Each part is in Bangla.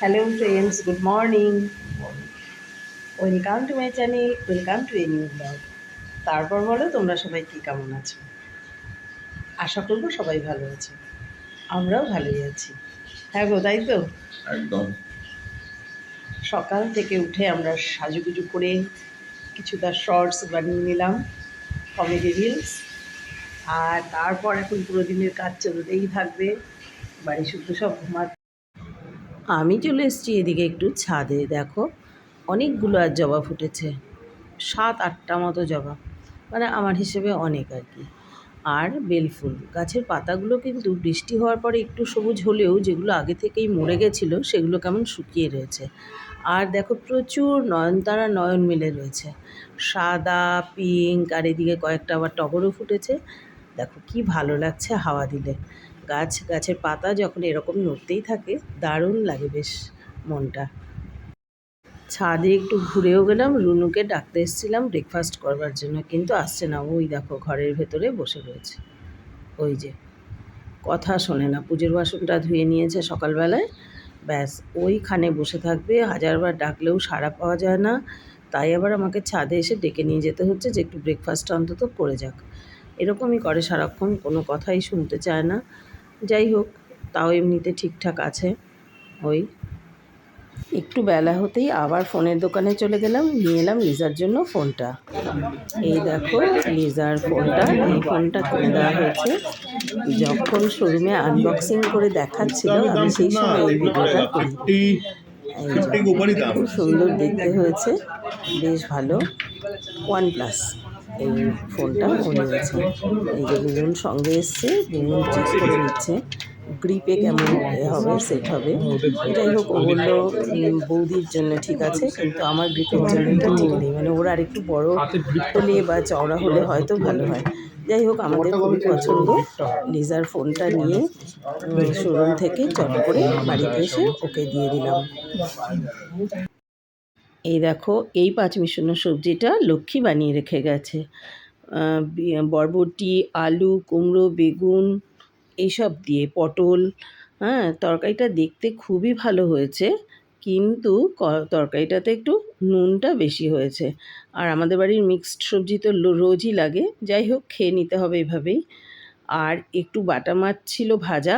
Hello friends good morning welcome to my channel welcome to a new blog তারপর বলো তোমরা সবাই কী কেমন আছো? আশা করব সবাই ভালো আছো। আমরাও ভালোই আছি। হ্যাঁ গো তাই তো? একদম। সকাল থেকে উঠে আমরা সাজুগুজু করে কিছুটা শর্টস বানিয়ে নিলাম কমেডি রিলস আর তারপর এখন পুরো দিনের কাজ চলতেই থাকবে। বাড়ি শুধু সব ঘুমা আমি চলে এসেছি এদিকে একটু ছাদে, দেখো। অনেকগুলো আর জবা ফুটেছে। সাত, আটটা মতো জবা। মানে আমার হিসেবে অনেক আর কি। আর বেলফুল গাছের পাতাগুলো কিন্তু বৃষ্টি হওয়ার পরে একটু সবুজ হলেও যেগুলো আগে থেকেই মরে গেছিল, সেগুলো কেমন শুকিয়ে রয়েছে। আর দেখো প্রচুর নয়নতারা নয়ন মিলে রয়েছে। সাদা, পিঙ্ক, আর এদিকে কয়েকটা আবার টগরও ফুটেছে। দেখো কি ভালো লাগছে হাওয়া দিলে। গাছ, গাছের পাতা যখন এরকম নড়তেই থাকে, দারুণ লাগে বেশ মনটা। ছাদে একটু ঘুরেও গেলাম, রুনুকে ডাকতে এসেছিলাম ব্রেকফাস্ট করবার জন্য, কিন্তু আসছে না। ওই দেখো ঘরের ভেতরে বসে রয়েছে। ওই যে, কথা শোনে না, পুজোর বাসনটা ধুয়ে নিয়েছে সকালবেলায়। ব্যাস, ওইখানে বসে থাকবে। হাজারবার ডাকলেও সাড়া পাওয়া যায় না। তাই আবার আমাকে ছাদে এসে ডেকে নিয়ে যেতে হচ্ছে যে একটু ব্রেকফাস্ট অন্তত করে যাক। এরকমই করে সারাক্ষণ, কোনো কথাই শুনতে চায় না। যাই হোক তাও এমনিতে ঠিকঠাক আছে। ওই। একটু বেলা হতেই আবার ফোনের দোকানে চলে গেলাম নিয়ে এলাম লিজার জন্য ফোনটা। এই দেখো লিজার ফোনটা এই ফোনটা কিনে দেওয়া হয়েছে। যখন শোরুমে আনবক্সিং করে দেখাচ্ছিল আমি সেই সময় এই ভিডিওটা করি খুব সুন্দর দেখতে হয়েছে বেশ ভালো। ওয়ান প্লাস এই ফোনটা নিয়েছে এই যে বুবুন সঙ্গে এসছে বুবুন চেক করে নিচ্ছে, গ্রিপে কেমন হবে সেট হবে। যাই হোক, ও বলল বৌদির জন্য ঠিক আছে, কিন্তু আমার গ্রিপের জন্য এটা ঠিক নেই। মানে ওরা আর একটু বড় হলে বা চওড়া হলে হয়তো ভালো হয়। যাই হোক, আমাদের খুবই পছন্দ। লিজার ফোনটা নিয়ে শোরুম থেকে চট করে বাড়িতে এসে ওকে দিয়ে দিলাম। এই দেখো, এই পাঁচ মিশানো সবজিটা লক্ষ্মী বানিয়ে রেখে গেছে। বরবটি, আলু, কুমড়ো, বেগুন, এইসব দিয়ে পটল হ্যাঁ তরকারিটা দেখতে খুবই ভালো হয়েছে, কিন্তু তরকারিটাতে একটু নুনটা বেশি হয়েছে। আর আমাদের বাড়ির মিক্সড সবজি তো রোজই লাগে, যাই হোক, খেয়ে নিতে হবে এভাবেই। আর একটু বাটা মাছ ছিল ভাজা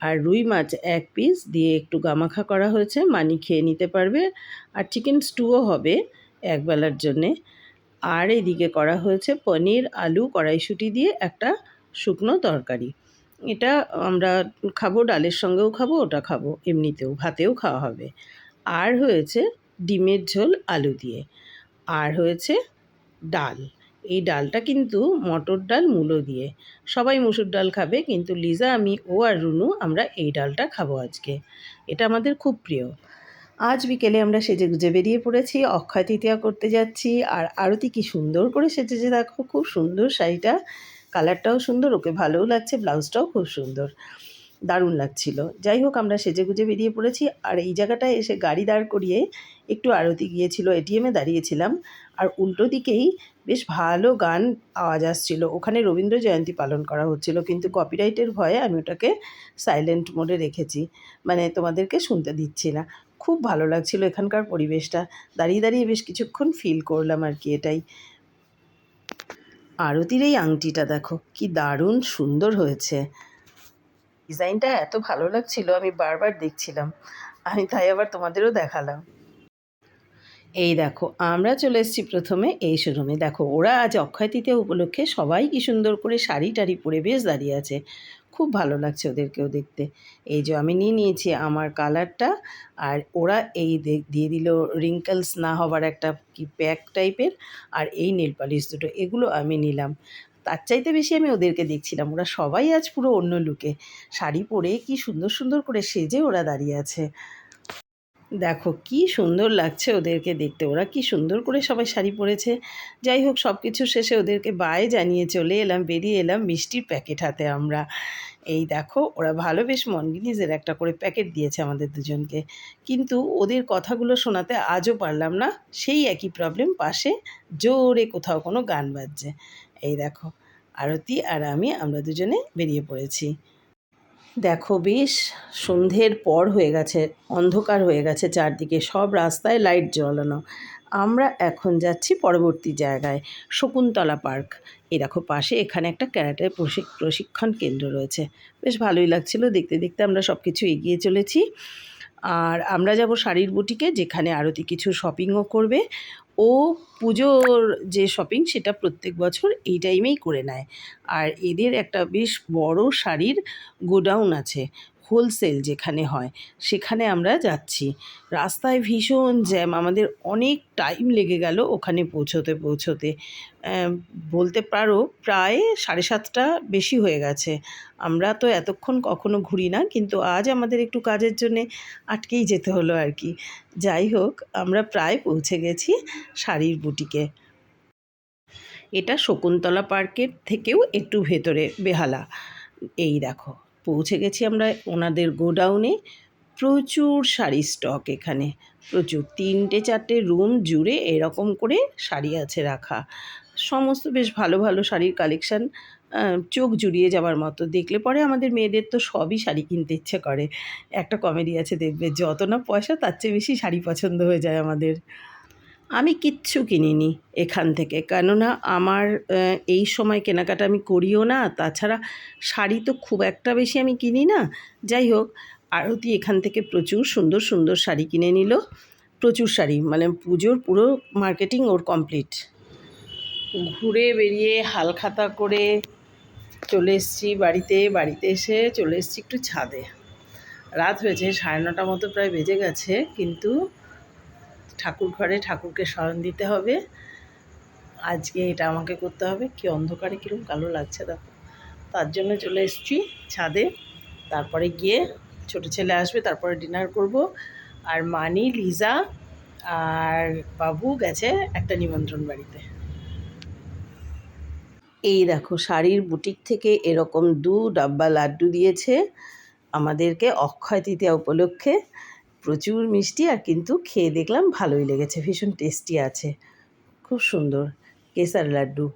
আর রুই মাছ এক পিস দিয়ে একটু গামাখা করা হয়েছে, মানি খেয়ে নিতে পারবে। আর চিকেন স্টুও হবে একবেলার জন্যে। আর এদিকে করা হয়েছে পনির, আলু, কড়াইশুঁটি দিয়ে একটা শুকনো তরকারি। এটা আমরা খাব, ডালের সঙ্গেও খাব, ওটা খাব, এমনিতেও ভাতেও খাওয়া হবে। আর হয়েছে ডিমের ঝোল আলু দিয়ে। আর হয়েছে ডাল। এই ডালটা কিন্তু মটর ডাল মূলো দিয়ে। সবাই মুসুর ডাল খাবে, কিন্তু লিজা, আমি, ও আর রুনু আমরা এই ডালটা খাব আজকে। এটা আমাদের খুব প্রিয়। আজ বিকেলে আমরা সেজে গুজে বেরিয়ে পড়েছি, অক্ষয় তৃতীয়া করতে যাচ্ছি, আর আরতি কি সুন্দর করে সেজেছে দেখো, খুব সুন্দর শাড়িটা। কালারটাও সুন্দর, ওকে ভালোও লাগছে, ব্লাউজটাও খুব সুন্দর। দারুণ লাগছিল। যাই হোক, আমরা সেজে গুজে বেরিয়ে পড়েছি, আর এই জায়গাটায় এসে গাড়ি দাঁড় করিয়ে একটু আরতি গিয়েছিল এটিএমে দাঁড়িয়েছিলাম। আর উল্টো দিকেই বেশ ভালো গান আওয়াজ আসছিল। ওখানে রবীন্দ্র জয়ন্তী পালন করা হচ্ছিল, কিন্তু কপিরাইটের ভয়ে আমি ওটাকে সাইলেন্ট মোডে রেখেছি। মানে তোমাদেরকে শুনতে দিচ্ছি না। খুব ভালো লাগছিল এখানকার পরিবেশটা। দাঁড়িয়ে দাঁড়িয়ে বেশ কিছুক্ষণ ফিল করলাম আর কি এটাই। আরতির এই আংটিটা দেখো, কি দারুণ সুন্দর হয়েছে। ডিজাইনটা এত ভালো লাগছিল, আমি বারবার দেখছিলাম। আমি তাই আবার তোমাদেরও দেখালাম। এই দেখো, আমরা চলে এসেছি প্রথমে এই শোরুমে। দেখো, ওরা আজ অক্ষয় উপলক্ষে সবাই কি সুন্দর করে শাড়ি টাড়ি পরে বেশ দাঁড়িয়ে আছে। খুব ভালো লাগছে ওদেরকেও দেখতে। এই যে আমি নিয়ে নিয়েছি আমার কালারটা, আর ওরা এই দিয়ে দিল রিঙ্কেলস না হবার একটা কি প্যাক টাইপের, আর এই নেল পালিশ দুটো, এগুলো আমি নিলাম। তার চাইতে বেশি আমি ওদেরকে দেখছিলাম। ওরা সবাই আজ পুরো অন্য লুকে শাড়ি পরে কি সুন্দর সুন্দর করে সেজে ওরা দাঁড়িয়ে আছে। দেখো কি সুন্দর লাগছে ওদেরকে দেখতে। ওরা কি সুন্দর করে সবাই শাড়ি পরেছে। যাই হোক সব কিছু শেষে ওদেরকে বায়ে জানিয়ে চলে এলাম, বেরিয়ে এলাম মিষ্টির প্যাকেট হাতে আমরা। এই দেখো, ওরা ভালো বেশ মনগিনিজের একটা করে প্যাকেট দিয়েছে আমাদের দুজনকে। কিন্তু ওদের কথাগুলো শোনাতে আজও পারলাম না। সেই একই প্রবলেম পাশে জোরে কোথাও কোনো গান বাজছে। এই দেখো, আরতি আর আমি, আমরা দুজনে বেরিয়ে পড়েছি। দেখো বেশ সন্ধ্যের পর হয়ে গেছে, অন্ধকার হয়ে গেছে চারদিকে, সব রাস্তায় লাইট জ্বালানো। আমরা এখন যাচ্ছি পরবর্তী জায়গায়, শকুন্তলা পার্ক। এই দেখো পাশে এখানে একটা ক্যারাটের প্রশিক- প্রশিক্ষণ কেন্দ্র রয়েছে। বেশ ভালোই লাগছিল, দেখতে দেখতে আমরা সব কিছু এগিয়ে চলেছি। আর আমরা যাব শাড়ির বুটিকে, যেখানে আরতি কিছু শপিংও করবে। ও পুজোর যে শপিং সেটা প্রত্যেক বছর এই টাইমেই করে নেয়। আর এদের একটা বেশ বড় শাড়ির গোডাউন আছে। হোলসেল যেখানে হয়, সেখানে আমরা যাচ্ছি। রাস্তায় ভীষণ জ্যাম, আমাদের অনেক টাইম লেগে গেল ওখানে পৌঁছোতে পৌঁছোতে। বলতে পারো প্রায় সাড়ে সাতটা বেশি হয়ে গেছে। আমরা তো এতক্ষণ কখনো ঘুরি না, কিন্তু আজ আমাদের একটু কাজের জন্যে আটকেই যেতে হলো আর কি। যাই হোক, আমরা প্রায় পৌঁছে গেছি শাড়ির বুটিকে। এটা শকুন্তলা পার্কের থেকেও একটু ভেতরে, বেহালা। এই দেখো। পৌঁছে গেছি আমরা ওনাদের গোডাউনে। প্রচুর শাড়ি স্টক এখানে। প্রচুর তিনটে, চারটে রুম জুড়ে এরকম করে শাড়ি আছে রাখা। সমস্ত বেশ ভালো ভালো শাড়ির কালেকশান চোখ জুড়িয়ে যাওয়ার মতো। দেখলে পরে আমাদের মেয়েদের তো সবই শাড়ি কিনতে ইচ্ছে করে। একটা কমেডি আছে দেখবে, যত না পয়সা তার চেয়ে বেশি শাড়ি পছন্দ হয়ে যায় আমাদের। আমি কিচ্ছু কিনিনি এখান থেকে। কেননা আমার এই সময় কেনাকাটা আমি করিও না। তাছাড়া শাড়ি তো খুব একটা বেশি আমি কিনি না। যাই হোক, আরতি এখান থেকে প্রচুর সুন্দর সুন্দর শাড়ি কিনে নিল। প্রচুর শাড়ি মানে পুজোর পুরো মার্কেটিং ওর কমপ্লিট ঘুরে বেরিয়ে হালখাতা করে চলে এসেছি বাড়িতে। বাড়িতে এসে চলে এসেছি একটু ছাদে। রাত হয়েছে, সাড়ে নটা মতো প্রায় বেজে গেছে, কিন্তু ঠাকুর ঘরে ঠাকুরকে স্মরণ দিতে হবে। আজকে এটা আমাকে করতে হবে। কি অন্ধকারে কীরকম কালো লাগছে দেখো। তার জন্য চলে এসেছি ছাদে। তারপরে গিয়ে ছোট ছেলে আসবে, তারপরে ডিনার করব। আর মানি, লিজা আর বাবু গেছে একটা নিমন্ত্রণ বাড়িতে। এই দেখো, শাড়ির বুটিক থেকে এরকম দু ডাব্বা লাড্ডু দিয়েছে আমাদেরকে অক্ষয় তৃতীয়া উপলক্ষে। প্রচুর মিষ্টি আর কিন্তু খেয়ে দেখলাম ভালোই লেগেছে, ভীষণ টেস্টি আছে। খুব সুন্দর, কেসার লাড্ডু,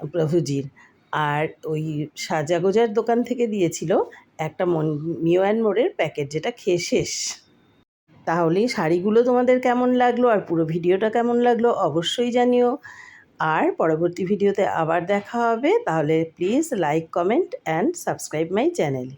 প্রভুজির। আর ওই সাজাগোজার দোকান থেকে দিয়েছিল একটা মন, মিও অ্যান্ড মোড়ের প্যাকেট যেটা খেয়ে শেষ। তাহলে শাড়িগুলো তোমাদের কেমন লাগল আর পুরো ভিডিওটা কেমন লাগল অবশ্যই জানিও। আর পরবর্তী ভিডিওতে আবার দেখা হবে, তাহলে please like comment and subscribe my channel